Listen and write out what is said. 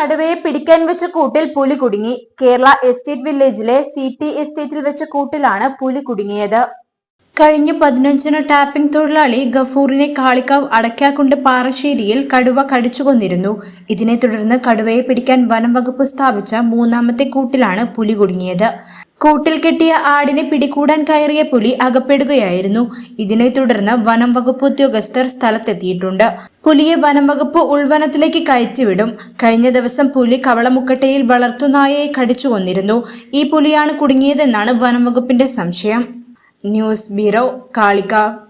കടുവയെ പിടിക്കാൻ വെച്ച കൂട്ടിൽ പുലി കുടുങ്ങി. കേരള എസ്റ്റേറ്റ് വില്ലേജിലെ സി ടി എസ്റ്റേറ്റിൽ വെച്ച കൂട്ടിലാണ് പുലി കുടുങ്ങിയത്. കഴിഞ്ഞ പതിനഞ്ചിന് ടാപ്പിംഗ് തൊഴിലാളി ഗഫൂറിനെ കാളിക്കാവ് അടയ്ക്കാക്കുണ്ട് പാറശ്ശേരിയിൽ കടുവ കടിച്ചുകൊന്നിരുന്നു ഇതിനെ തുടർന്ന് കടുവയെ പിടിക്കാൻ വനം വകുപ്പ് സ്ഥാപിച്ച മൂന്നാമത്തെ കൂട്ടിലാണ് പുലി കുടുങ്ങിയത്. കൂട്ടിൽ കെട്ടിയ ആടിനെ പിടികൂടാൻ കയറിയ പുലി അകപ്പെടുകയായിരുന്നു. ഇതിനെ തുടർന്ന് വനം വകുപ്പ് ഉദ്യോഗസ്ഥർ സ്ഥലത്തെത്തിയിട്ടുണ്ട്. പുലിയെ വനം വകുപ്പ് ഉൾവനത്തിലേക്ക് കയറ്റിവിടും. കഴിഞ്ഞ ദിവസം പുലി കവളമുക്കട്ടയിൽ വളർത്തുനായയെ കടിച്ചു കൊന്നിരുന്നു. ഈ പുലിയാണ് കുടുങ്ങിയതെന്നാണ് വനം വകുപ്പിന്റെ സംശയം. News bureau Kalikavu